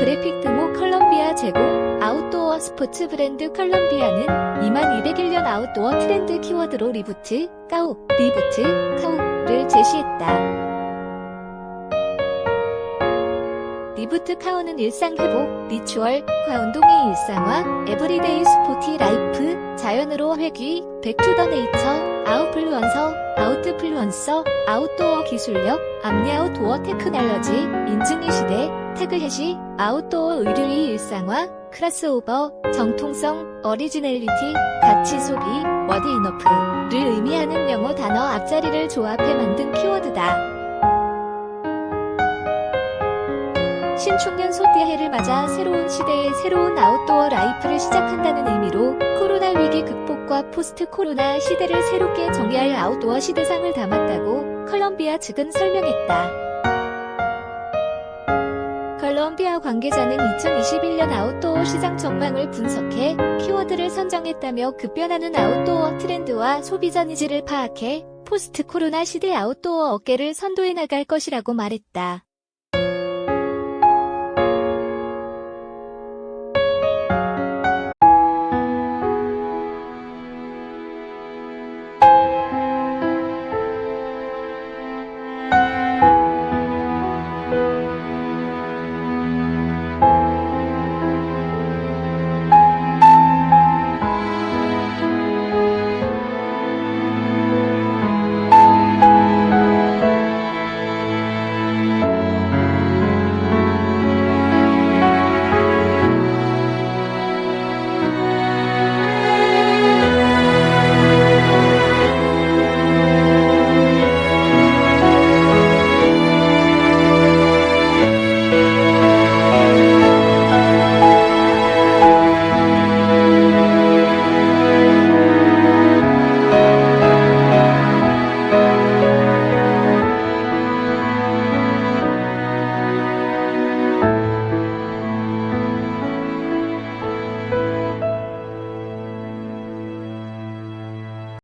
그래픽 등호 컬럼비아 제공 아웃도어 스포츠 브랜드 컬럼비아는 2201년 아웃도어 트렌드 키워드로 리부트, 까우, 리부트, 카우를 제시했다. 리부트 카우는 일상 회복, 리추얼, 과 운동의 일상화, 에브리데이 스포티 라이프, 자연으로 회귀, 백투더 네이처, 아웃플루언서, 아웃플루언서, 아웃도어 기술력, 암리아웃도어 테크놀로지, 인증의 시대, 태그 해시, 아웃도어 의류의 일상화, 크라스오버, 정통성, 어리지널리티, 가치 소비, 워드 이너프를 의미하는 영어 단어 앞자리를 조합해 만든 키워드다. 신축년 소띠해를 맞아 새로운 시대의 새로운 아웃도어 라이프를 시작한다는 의미로 포스트 코로나 시대를 새롭게 정의할 아웃도어 시대상을 담았다고 컬럼비아 측은 설명했다. 컬럼비아 관계자는 2021년 아웃도어 시장 전망을 분석해 키워드를 선정했다며 급변하는 아웃도어 트렌드와 소비자 니즈를 파악해 포스트 코로나 시대 아웃도어 업계를 선도해 나갈 것이라고 말했다.